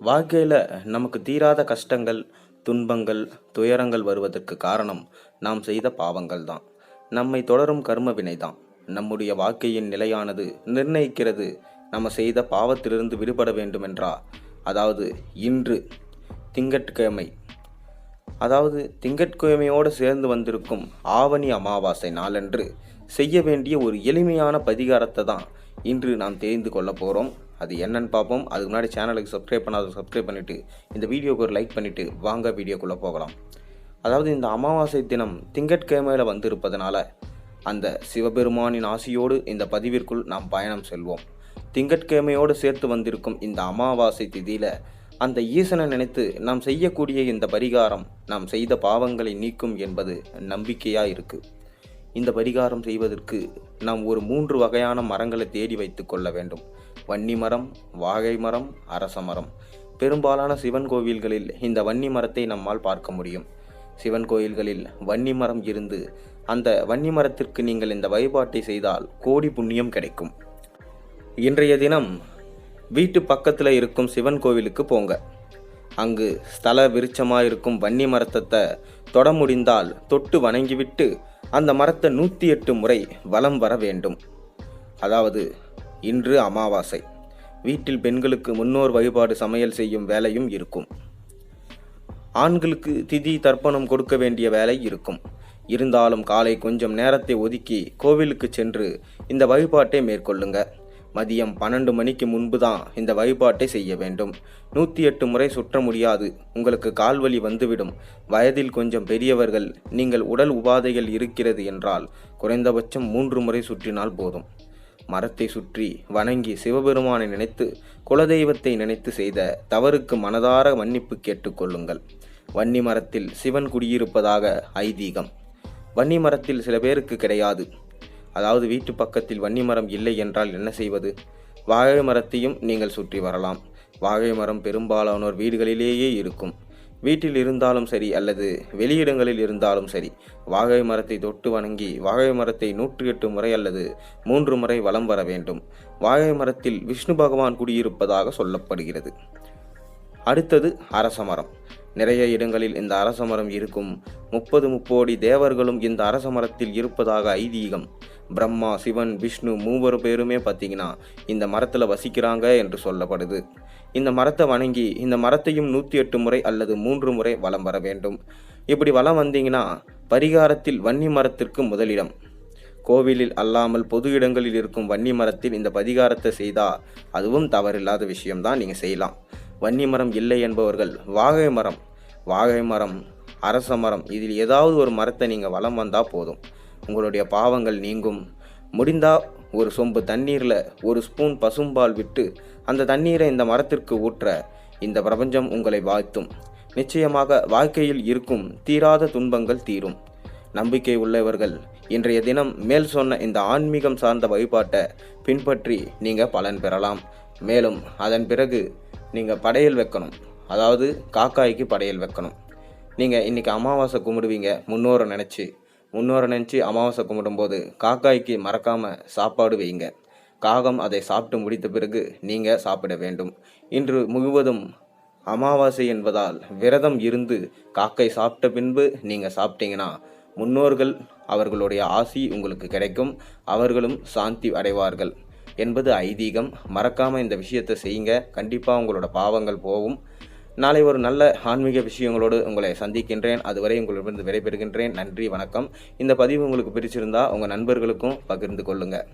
வாழ்க்கையில் நமக்கு தீராத கஷ்டங்கள் துன்பங்கள் துயரங்கள் வருவதற்கு காரணம் நாம் செய்த பாவங்கள் தான். நம்மை தொடரும் கர்ம வினை தான். நம்முடைய வாழ்க்கையின் நிலையானது நிர்ணயிக்கிறது நம்ம செய்த பாவத்திலிருந்து விடுபட வேண்டுமென்றா? அதாவது இன்று திங்கட்கிழமை. அதாவது திங்கட்கிழமையோடு சேர்ந்து வந்திருக்கும் ஆவணி அமாவாசை நாளன்று செய்ய வேண்டிய ஒரு எளிமையான பதிகாரத்தை தான் இன்று நாம் தெரிந்து கொள்ள போகிறோம் அது என்னன்னு பார்ப்போம். அதுக்கு முன்னாடி சேனலுக்கு சப்ஸ்கிரைப் பண்ணாத சப்ஸ்கிரைப் பண்ணிவிட்டு இந்த வீடியோக்கு ஒரு லைக் பண்ணிவிட்டு வாங்க வீடியோக்குள்ளே போகலாம். அதாவது இந்த அமாவாசை தினம் திங்கட்கிழமையில் வந்திருப்பதனால அந்த சிவபெருமானின் ஆசியோடு இந்த பதிவிற்குள் நாம் பயணம் செல்வோம். திங்கட்கிழமையோடு சேர்த்து வந்திருக்கும் இந்த அமாவாசை திதியில் அந்த ஈசனை நினைத்து நாம் செய்யக்கூடிய இந்த பரிகாரம் நாம் செய்த பாவங்களை நீக்கும் என்பது நம்பிக்கையாக இருக்குது இந்த பரிகாரம் செய்வதற்கு நாம் ஒரு மூன்று வகையான மரங்களை தேடி வைத்து கொள்ள வேண்டும். வன்னி மரம் வாகை மரம் அரச மரம். பெரும்பாலான சிவன் கோவில்களில் இந்த வன்னி மரத்தை நம்மால் பார்க்க முடியும். சிவன் கோயில்களில் வன்னி மரம் இருந்து அந்த வன்னி மரத்திற்கு நீங்கள் இந்த வழிபாட்டை செய்தால் கோடி புண்ணியம் கிடைக்கும். இன்றைய தினம் வீட்டு பக்கத்தில் இருக்கும் சிவன் கோவிலுக்கு போங்க. அங்கு ஸ்தல விருட்சமாக இருக்கும் வன்னி மரத்தத்தை தொட முடிந்தால் தொட்டு வணங்கிவிட்டு அந்த மரத்தை நூற்றி எட்டு முறை வலம் வர வேண்டும். அதாவது இன்று அமாவாசை. வீட்டில் பெண்களுக்கு முன்னோர் வழிபாடு சமையல் செய்யும் வேலையும் இருக்கும். ஆண்களுக்கு திதி தர்ப்பணம் கொடுக்க வேண்டிய வேலை இருக்கும். இருந்தாலும் காலை கொஞ்சம் நேரத்தை ஒதுக்கி கோவிலுக்கு சென்று இந்த வழிபாட்டை மேற்கொள்ளுங்கள் மதியம் பன்னெண்டு மணிக்கு முன்பு தான் இந்த வழிபாட்டை செய்ய வேண்டும். நூற்றி எட்டு முறை சுற்ற முடியாது. உங்களுக்கு கால்வலி வந்துவிடும். வயதில் கொஞ்சம் பெரியவர்கள் நீங்கள் உடல் உபாதைகள் இருக்கிறது என்றால் குறைந்தபட்சம் மூன்று முறை சுற்றினால் போதும். மரத்தை சுற்றி வணங்கி சிவபெருமானை நினைத்து குலதெய்வத்தை நினைத்து செய்த தவறுக்கு மனதார மன்னிப்பு கேட்டுக்கொள்ளுங்கள் வன்னி மரத்தில் சிவன் குடியிருப்பதாக ஐதீகம். வன்னி மரத்தில் சில பேருக்கு கிடையாது. அதாவது வீட்டு பக்கத்தில் வன்னி மரம் இல்லை என்றால் என்ன செய்வது? வாழை மரத்தையும் நீங்கள் சுற்றி வரலாம். வாழை மரம் பெரும்பாலானோர் வீடுகளிலேயே இருக்கும். வீட்டில் இருந்தாலும் சரி அல்லது வெளியிடங்களில் இருந்தாலும் சரி வாகை மரத்தை தொட்டு வணங்கி வாகை மரத்தை நூற்றி எட்டு முறை அல்லது மூன்று முறை வலம் வர வேண்டும். வாகை மரத்தில் விஷ்ணு பகவான் குடியிருப்பதாக சொல்லப்படுகிறது. அடுத்தது அரச மரம். நிறைய இடங்களில் இந்த அரச மரம் இருக்கும். முப்பது முப்போடி தேவர்களும் இந்த அரச மரத்தில் இருப்பதாக ஐதீகம். பிரம்மா சிவன் விஷ்ணு மூவர் பேருமே பார்த்தீங்கன்னா இந்த மரத்தில் வசிக்கிறாங்க என்று சொல்லப்படுது. இந்த மரத்தை வணங்கி இந்த மரத்தையும் நூற்றி எட்டு முறை அல்லது மூன்று முறை வலம் வர வேண்டும். இப்படி வலம் வந்தீங்கன்னா பரிகாரத்தில் வன்னி மரத்திற்கு முதலிடம். கோவிலில் அல்லாமல் பொது இடங்களில் இருக்கும் வன்னி மரத்தில் இந்த பரிகாரத்தை செய்தால் அதுவும் தவறில்லாத விஷயம்தான் நீங்கள் செய்யலாம். வன்னி மரம் இல்லை என்பவர்கள் வாகை மரம் வாகை மரம் அரச மரம் இதில் ஏதாவது ஒரு மரத்தை நீங்கள் வலம் வந்தால் போதும். உங்களுடைய பாவங்கள் நீங்கும். முடிந்தால் ஒரு சொம்பு தண்ணீரில் ஒரு ஸ்பூன் பசும்பால் விட்டு அந்த தண்ணீரை இந்த மரத்திற்கு ஊற்ற இந்த பிரபஞ்சம் உங்களை வாழ்த்தும். நிச்சயமாக வாழ்க்கையில் இருக்கும் தீராத துன்பங்கள் தீரும். நம்பிக்கை உள்ளவர்கள் இன்றைய தினம் மேல் சொன்ன இந்த ஆன்மீகம் சார்ந்த வழிபாட்டை பின்பற்றி நீங்கள் பலன் பெறலாம். மேலும் அதன் பிறகு நீங்கள் படையல் வைக்கணும். அதாவது காக்காய்க்கு படையல் வைக்கணும். நீங்கள் இன்றைக்கி அமாவாசை கும்பிடுவீங்க முன்னோரை நினச்சி. முன்னோரை நினச்சி அமாவாசை கும்பிடும்போது காக்காய்க்கு மறக்காமல் சாப்பாடு வைங்க காகம் அதை சாப்பிட்டு முடித்த பிறகு நீங்கள் சாப்பிட வேண்டும். இன்று முழுவதும் அமாவாசை என்பதால் விரதம் இருந்து காக்கை சாப்பிட்ட பின்பு நீங்கள் சாப்பிட்டீங்கன்னா முன்னோர்கள் அவர்களுடைய ஆசி உங்களுக்கு கிடைக்கும். அவர்களும் சாந்தி அடைவார்கள். என்பது ஐதீகம். மறக்காமல் இந்த விஷயத்தை செய்யுங்க. கண்டிப்பாக உங்களோட பாவங்கள் போகும். நாளை ஒரு நல்ல ஆன்மீக விஷயங்களோடு உங்களை சந்திக்கின்றேன். அதுவரை உங்களிடமிருந்து விடைபெறுகின்றேன். நன்றி வணக்கம். இந்த பதிவு உங்களுக்கு பிடிச்சிருந்தா உங்கள் நண்பர்களுக்கும் பகிர்ந்து கொள்ளுங்கள்